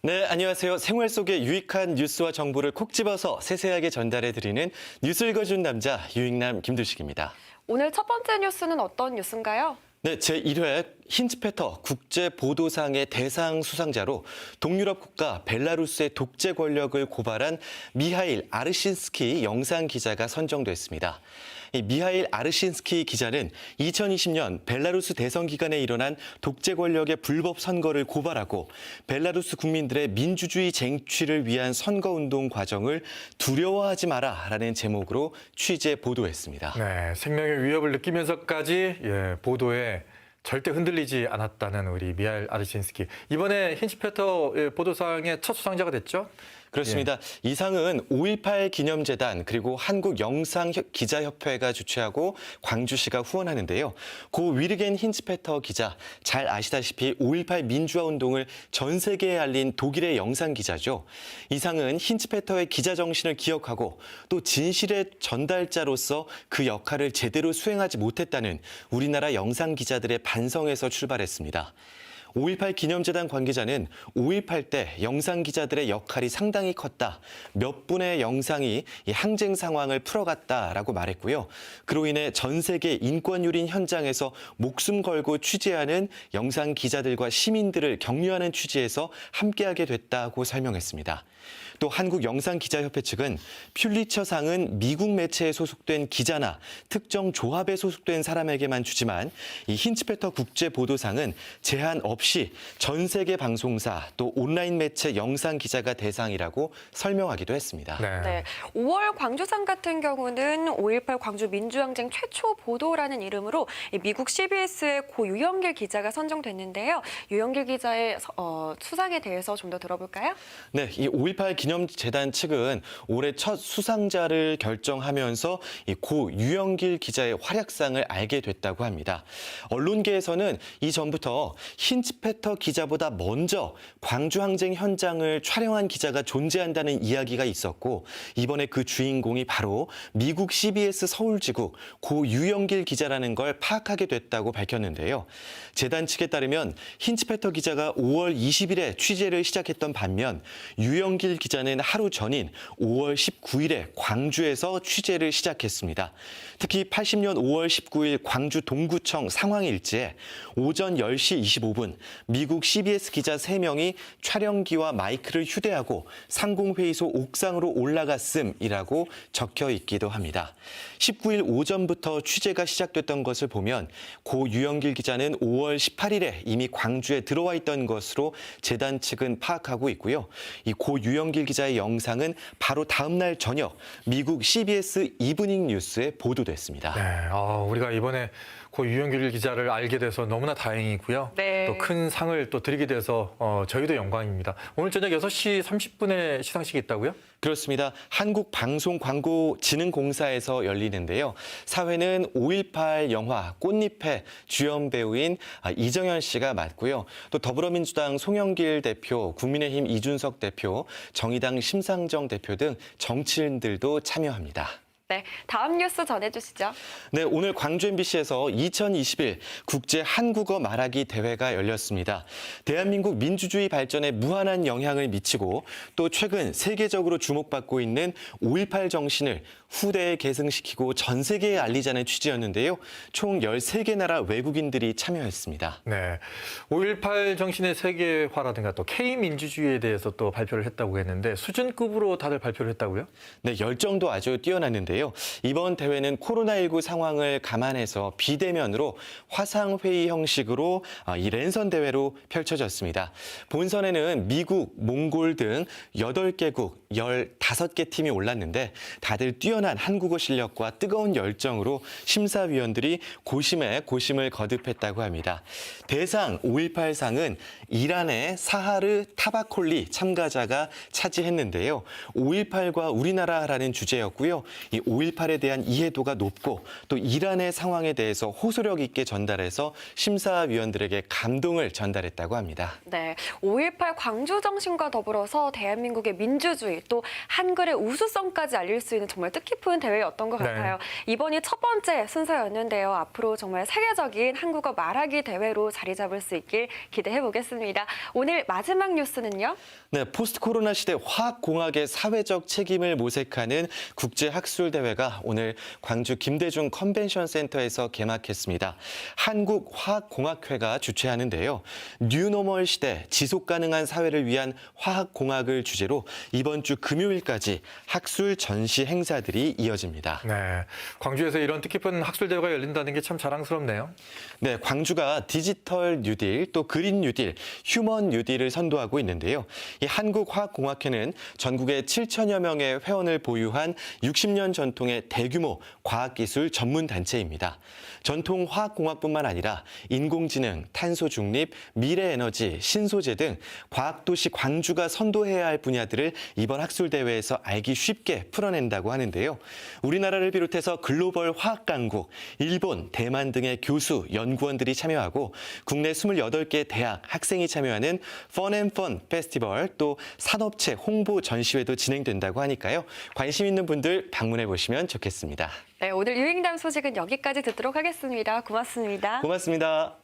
네, 안녕하세요. 생활 속의 유익한 뉴스와 정보를 콕 집어서 세세하게 전달해 드리는 뉴스 읽어준 남자 유익남 김두식입니다. 오늘 첫 번째 뉴스는 어떤 뉴스인가요? 네, 제1회 힌츠페터 국제 보도상의 대상 수상자로 동유럽 국가 벨라루스의 독재 권력을 고발한 미하일 아르신스키 영상 기자가 선정됐습니다. 이 미하일 아르신스키 기자는 2020년 벨라루스 대선 기간에 일어난 독재 권력의 불법 선거를 고발하고 벨라루스 국민들의 민주주의 쟁취를 위한 선거 운동 과정을 두려워하지 마라라는 제목으로 취재 보도했습니다. 네, 생명의 위협을 느끼면서까지 예, 보도에 절대 흔들리지 않았다는 우리 미알 아르신스키. 이번에 힌치페터 예, 보도상의 첫 수상자가 됐죠? 그렇습니다. 이 상은 5.18 기념재단 그리고 한국영상기자협회가 주최하고 광주시가 후원하는데요. 고 위르겐 힌츠페터 기자, 잘 아시다시피 5.18 민주화 운동을 전 세계에 알린 독일의 영상 기자죠. 이 상은 힌츠페터의 기자 정신을 기억하고 또 진실의 전달자로서 그 역할을 제대로 수행하지 못했다는 우리나라 영상 기자들의 반성에서 출발했습니다. 5.18 기념재단 관계자는 5.18 때 영상 기자들의 역할이 상당히 컸다. 몇 분의 영상이 이 항쟁 상황을 풀어갔다라고 말했고요. 그로 인해 전 세계 인권유린 현장에서 목숨 걸고 취재하는 영상 기자들과 시민들을 격려하는 취지에서 함께하게 됐다고 설명했습니다. 또 한국 영상기자협회 측은 퓰리처상은 미국 매체에 소속된 기자나 특정 조합에 소속된 사람에게만 주지만 이 힌츠페터 국제보도상은 제한 없이 전 세계 방송사 또 온라인 매체 영상 기자가 대상이라고 설명하기도 했습니다. 네. 네. 5월 광주상 같은 경우는 5.18 광주 민주항쟁 최초 보도라는 이름으로 이 미국 CBS의 고 유영길 기자가 선정됐는데요. 유영길 기자의 서- 어, 수상에 대해서 좀 더 들어볼까요? 네, 이 5.18 기념재단 측은 올해 첫 수상자를 결정하면서 이고 유영길 기자의 활약상을 알게 됐다고 합니다. 언론계에서는 이전부터 힌츠페터 기자보다 먼저 광주 항쟁 현장을 촬영한 기자가 존재한다는 이야기가 있었고 이번에 그 주인공이 바로 미국 CBS 서울지국 고 유영길 기자라는 걸 파악하게 됐다고 밝혔는데요. 재단 측에 따르면 힌츠페터 기자가 5월 20일에 취재를 시작했던 반면 유영길 기자 는 하루 전인 5월 19일에 광주에서 취재를 시작했습니다. 특히 80년 5월 19일 광주 동구청 상황일지에 오전 10시 25분 미국 CBS 기자 3명이 촬영기와 마이크를 휴대하고 상공회의소 옥상으로 올라갔음이라고 적혀 있기도 합니다. 19일 오전부터 취재가 시작됐던 것을 보면 고 유영길 기자는 5월 18일에 이미 광주에 들어와 있던 것으로 재단 측은 파악하고 있고요. 이 고 유영길 기자의 영상은 바로 다음 날 저녁 미국 CBS 이브닝 뉴스에 보도됐습니다. 네, 아, 우리가 이번에 고 유영길 기자를 알게 돼서 너무나 다행이고요. 네. 또 큰 상을 또 드리게 돼서 어, 저희도 영광입니다. 오늘 저녁 6시 30분에 시상식이 있다고요? 그렇습니다. 한국방송광고진흥공사에서 열리는데요. 사회는 5.18 영화 꽃잎의 주연 배우인 아, 이정현 씨가 맡고요. 또 더불어민주당 송영길 대표, 국민의힘 이준석 대표, 정의당 심상정 대표 등 정치인들도 참여합니다. 네. 다음 뉴스 전해주시죠. 네, 오늘 광주 MBC에서 2021 국제 한국어 말하기 대회가 열렸습니다. 대한민국 민주주의 발전에 무한한 영향을 미치고 또 최근 세계적으로 주목받고 있는 5.18 정신을 후대에 계승시키고 전 세계에 알리자는 취지였는데요. 총 13개 나라 외국인들이 참여했습니다. 네. 5.18 정신의 세계화라든가 또 K민주주의에 대해서 또 발표를 했다고 했는데 수준급으로 다들 발표를 했다고요? 네, 열정도 아주 뛰어났는데요. 이번 대회는 코로나19 상황을 감안해서 비대면으로 화상회의 형식으로 아, 이 랜선 대회로 펼쳐졌습니다. 본선에는 미국, 몽골 등 8개국 15개 팀이 올랐는데 다들 뛰어난 한국어 실력과 뜨거운 열정으로 심사위원들이 고심에 고심을 거듭했다고 합니다. 대상 5.18상은 이란의 사하르 타바콜리 참가자가 차지했는데요. 5.18과 우리나라라는 주제였고요. 이 5.18에 대한 이해도가 높고 또 이란의 상황에 대해서 호소력 있게 전달해서 심사위원들에게 감동을 전달했다고 합니다. 네. 5.18 광주 정신과 더불어서 대한민국의 민주주의 또 한글의 우수성까지 알릴 수 있는 정말 뜻깊은 대회였던 것 네. 같아요. 이번이 첫 번째 순서였는데요. 앞으로 정말 세계적인 한국어 말하기 대회로 자리 잡을 수 있길 기대해 보겠습니다. 오늘 마지막 뉴스는요. 네, 포스트 코로나 시대 화학 공학의 사회적 책임을 모색하는 국제 학술 대회가 오늘 광주 김대중 컨벤션 센터에서 개막했습니다. 한국 화학 공학회가 주최하는데요. 뉴노멀 시대 지속 가능한 사회를 위한 화학 공학을 주제로 이번 주 금요일까지 학술 전시 행사들이 이어집니다. 네, 광주에서 이런 뜻깊은 학술 대회가 열린다는 게 참 자랑스럽네요. 네, 광주가 디지털 뉴딜 또 그린 뉴딜, 휴먼 뉴딜을 선도하고 있는데요. 이 한국화학공학회는 전국에 7천여 명의 회원을 보유한 60년 전통의 대규모 과학기술 전문 단체입니다. 전통 화학공학뿐만 아니라 인공지능, 탄소 중립, 미래 에너지, 신소재 등 과학도시 광주가 선도해야 할 분야들을 이번 학술 대회에서 알기 쉽게 풀어낸다고 하는데요. 우리나라를 비롯해서 글로벌 화학 강국, 일본, 대만 등의 교수, 연구원들이 참여하고 국내 28개 대학 학생이 참여하는 펀앤펀 페스티벌 또 산업체 홍보 전시회도 진행된다고 하니까요. 관심 있는 분들 방문해 보시면 좋겠습니다. 네, 오늘 유행담 소식은 여기까지 듣도록 하겠습니다. 고맙습니다. 고맙습니다.